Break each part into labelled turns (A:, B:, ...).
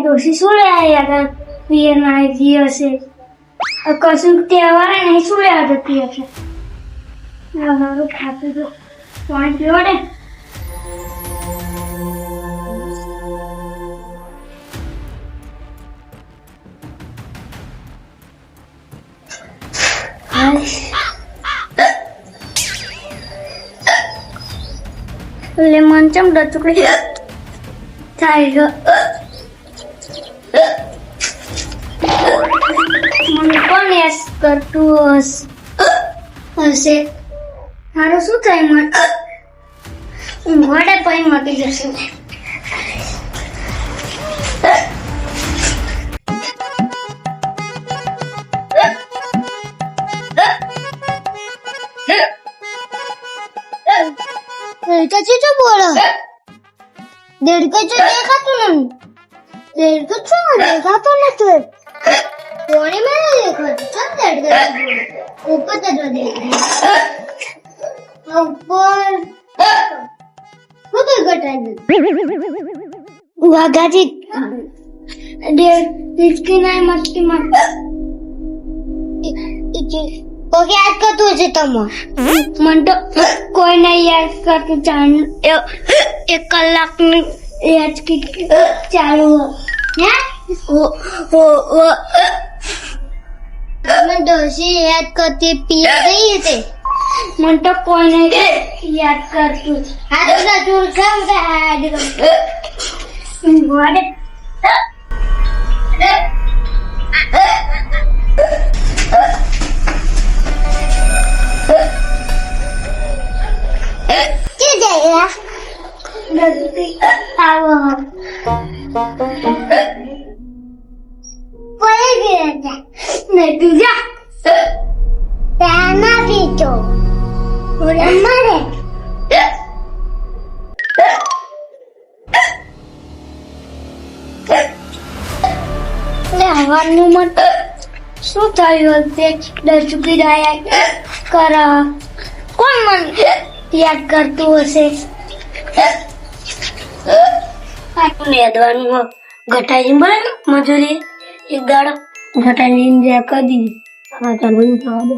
A: ડોશી શું આવ્યા હતા? પિયર ના દિવસે આ કશું તહેવાર નહીં શું લેવા જતી હશે છે? મારું ખાતું તો ને. એટલે મન ચમ ડચુકડી થાય છે મને કોણ યસ કરતું હશ- મારું શું થાય મન ઊંઘવાડે પછી મટી જશે બોલો દેડકા ચો દેખાતું નહીં દેડકા ચો દેખાતો નથી કોણી મેં દેખાતું ચમ દેડકા ઉપર તો જો દેખાય ઉપર હું તો ગટાઈ વાઘાજી હિચકી નાય મસ્તી માં ઓકે યાદ કરતું છે તમે મન તો કોઈ નહીં યાદ કરતું. ચાલ એક કલાકની યાદ કી ચાલુ હે. ઓ ઓ તમે ડોસી યાદ કરતી પી ગઈ હતી મન તો કોઈ નહીં યાદ કરતું. હા તો ચૂર કેમ કે યાદ કરતું ગોડે હવાનું મત શું થયું તે ડચુકી ડાયા કર કોણ મન યાદ કરતું હશે યાદવાનું ઘટાઈ બરાબર મજૂરી? એક દાડો. ઘટાઈ જ્યાં કદી હા ચાલ થવા દે.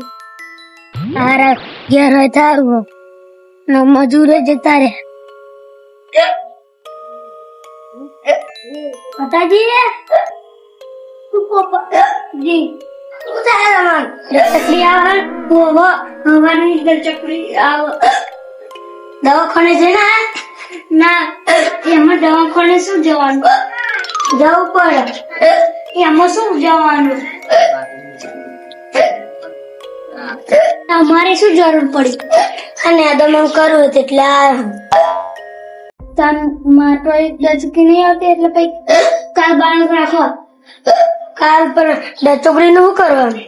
A: તારા ઘેર હોય તારું ને મજૂરે જતા રે પતાજી શું પપ્પા? જી. શું થાય રમણ ચકડી આવે હોવો હવાની ચકડી આવે દવાખાને જઈને આયા? ના. એમાં દવાખાને શું જવાનું? જવું પડે. એમાં શું જવાનું? તમારે શું જરૂર પડી? અને આ કરવું હતું એટલે તન, માર તો એક ડચકી નહીં આવતી એટલે પછી કાલ બાણું રાખો. કાલ પર ડચોકડી નું કરવાનું?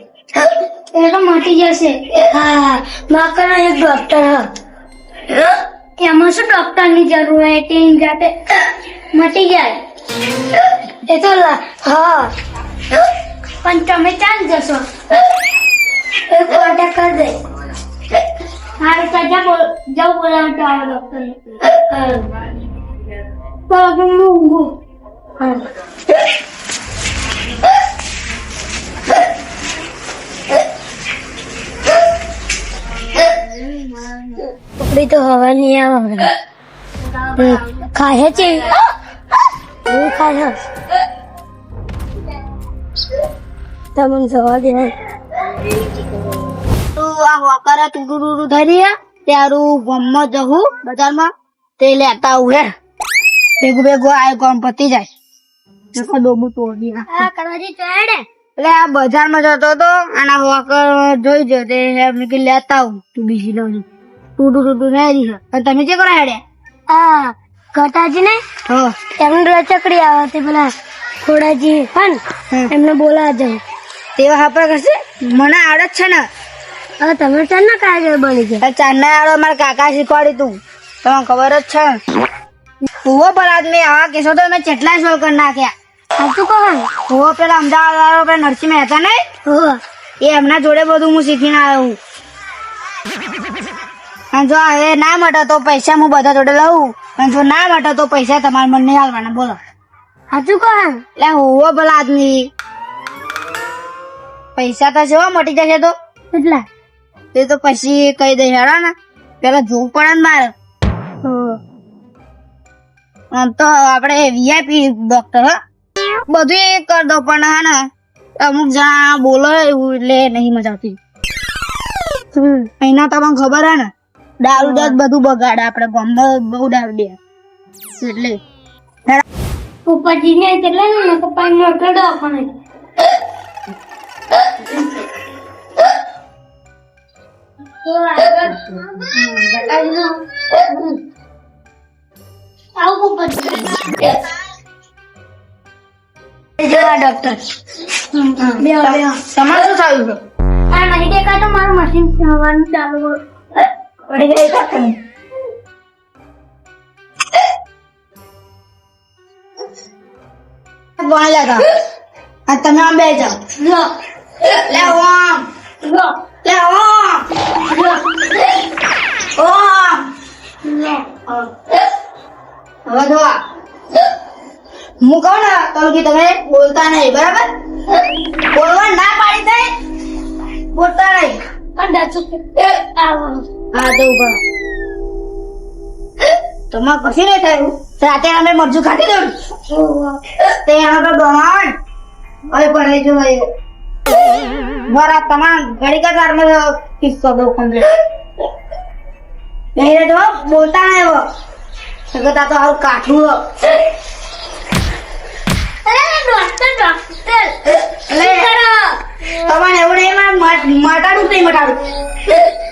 A: એ તો મટી જશે. હા માકર એક ડોક્ટર હા. એમાં શું ડોક્ટરની જરૂર હોય? તેની જાતે મટી જાય. એ તો હા. પણ તમે ચાલ જશો. એક કોન્ટેક્ટ કરી દે. મારે સજા બોલ, જવું જાઉં બોલાવતો આવે ડોક્ટર તો હું હા. પકડી તો હવા નહીં આવે ખાય છે હું ખાય તમને સવા દે.
B: તું આ હોકરા તું ગુરુ ધરી ત્યારું ગમમાં જહું બજારમાં. તે લેતા આવું હે. ભેગું ભેગું આ ગમ પતી જાય. તોડી નાખ.
A: આ
B: એટલે આ બજારમાં જતો હતો અને વોકર જોઈ જો તે કે લેતા આવું. તું બીજી લઉં છું ટૂટું ટૂટું નહીં છે અને તમે જે કરો હેડે
A: આ કટાજી ને
B: હો
A: એમને ચકડી આવે તે પેલા ખોડાજી પણ. એમને બોલાવા જાય
B: તેવા હાપર કરશે મને આવડત છે ને
A: હવે તમે ચાલ ના કાયદો બની ગયા
B: ચાંદના આડો મારા કાકા શીખવાડી તું તમને ખબર જ છે ને ઉવો પર આદમી આવા કેસો તો મેં કેટલાય સોલ કરી નાખ્યા
A: સાચું કહો ને
B: પેલા અમદાવાદ વાળો પેલા નરસિંહ મહેતા ને
A: હો
B: એ એમના જોડે બધું હું શીખીને આવ્યો અને જો હવે ના મટે તો પૈસા હું બધા જોડે લઉં. અને જો ના મટે તો પૈસા તમારે મને નહીં હાલવાના બોલો.
A: સાચું કહો
B: એટલે હોવો ભલા આદમી પૈસા તો હો, મટી જશે તો.
A: એટલા?
B: તે તો પછી કહી દઈ હેડા ને. પેલા જોવું પડે ને મારે. આમ તો આપણે વીઆઈપી ડોક્ટર હા. બધું એ કરી દો પણ હા ને. અમુક જણા બોલો એવું એટલે નહીં મજા આવતી. અહીંના તમને ખબર હે ને. દારૂ જ બધું બગાડે આપણે ગામમાં બહુ દારૂ દે. એટલે.
A: ઉપરજી ને કેટલા ને પપ્પા મોટો દવાખાનો
B: આપણે ડોક્ટર
A: બે બે
B: શું થયું છે?
A: આ નહીં દેખાતો મારું મશીન ચાલુ
B: જો હું કહું ને તો કે તમે બોલતા નહીં, બરાબર? બોલવા ના પાડી દે. બોલતા નહીં. હા તો ઊભા તમાર કશું નહીં થયું? રાતે અમે મરજુ ખાધી દઉં તે તો ગવાણ હવે ભરાઈ જો બરા તમામ ઘડી કા તારમાં કિસ્સો દો કમ્પ્લીટ નહીં તો બોલતા નહીં એવો સગતા તો હારું કાઠું તમારે એવું નહીં મટાડું નહીં મટાડું.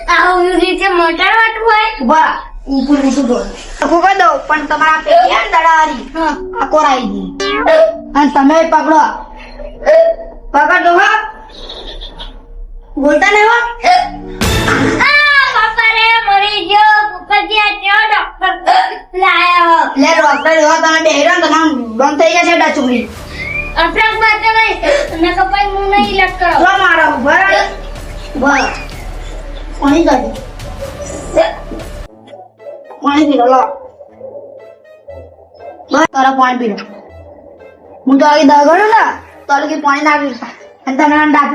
A: આવું રીતે મોટર વાટવું હોય?
B: બરા દો હું દઉં પણ તમારા પેટી હે ને દડાવાળી
A: હા.
B: આ કોરાઈ ગઈ. અને તમે પકડો. પકડો હો. બોલતા નહીં હો.
A: આ મરી ગયો. ઉપરજી આ કેવો ડોક્ટર લાયો?
B: લે ડોક્ટર એવા તમે બેહરો ને તમામ બંધ થઈ જશે ડચુકડી
A: અટક માટે નહીં. ને કપાઈ હું નહીં ઇલાજ
B: મારો બરાબર. બસ પાણી કાઢો પાણી પી લો લો બસ તારા પાણી પી લો હું તો આગળ દગડું ને તો આગળ પાણી નાખી અને તમે આમ દાંત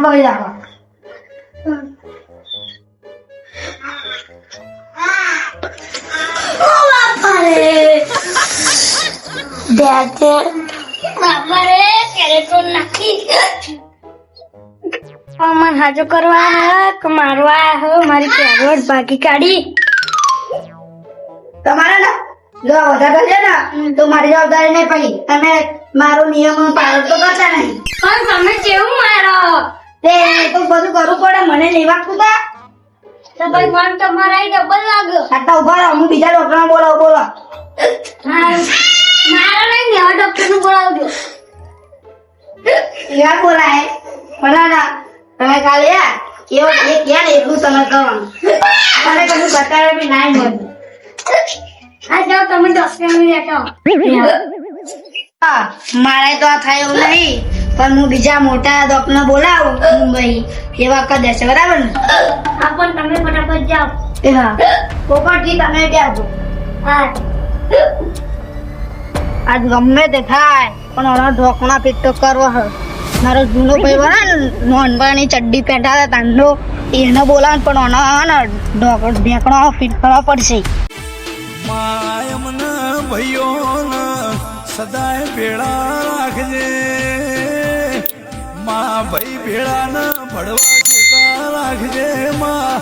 A: અમન હાજો કરવા હે કે મારવા હે મારી પેરવટ ભાગી કાઢી.
B: તમારા ના જો વધારે છે ને તો મારી જવાબદારી નહીં પડી. તમે મારો નિયમ પાલન તો કરતા નહીં.
A: પણ તમે કેવું મારો?
B: તે તો બધું કરવું પડે મને લેવા વાગતું તા.
A: તો ભાઈ મન તમારા ડબલ લાગ્યો.
B: આટલા ઊભા રહો હું બીજા ડોક્ટર બોલાવ બોલો.
A: મારો નહીં નવા ડોક્ટરનું બોલાવજો.
B: યાર બોલાય. બોલા તમે કાલે કેવો એ ક્યાં ને એટલું સમય કરવાનું મને કશું બતાવે બી ના મળે.
A: આ જાઓ તમે દસ મિનિટ
B: હા, મારે તો આ થાય એવું નહીં પણ હું બીજા મોટા ડોક્ટર બોલાવું મુંબઈ. એવા કરી દેશે બરાબર ને?
A: હા પણ તમે ફટાફટ જાઓ.
B: હા. પોપટજી તમે ક્યાં છો?
A: હા.
B: આજ ગમે તે થાય પણ ઓનો ઢોકણા પીટ તો કરવો હે મારો જૂનો ભાઈ બના ને નોનપણની ચડ્ડી પહેરતા હતા તાંડો, એને બોલાવે પણ ઓના ને ઢોક ઢેકણો ફીટ કરવા પડશે.
C: માયમન સદાય ભેળા રાખજે. મા ભાઈ ભેળા ન ભડવા રાખજે. મા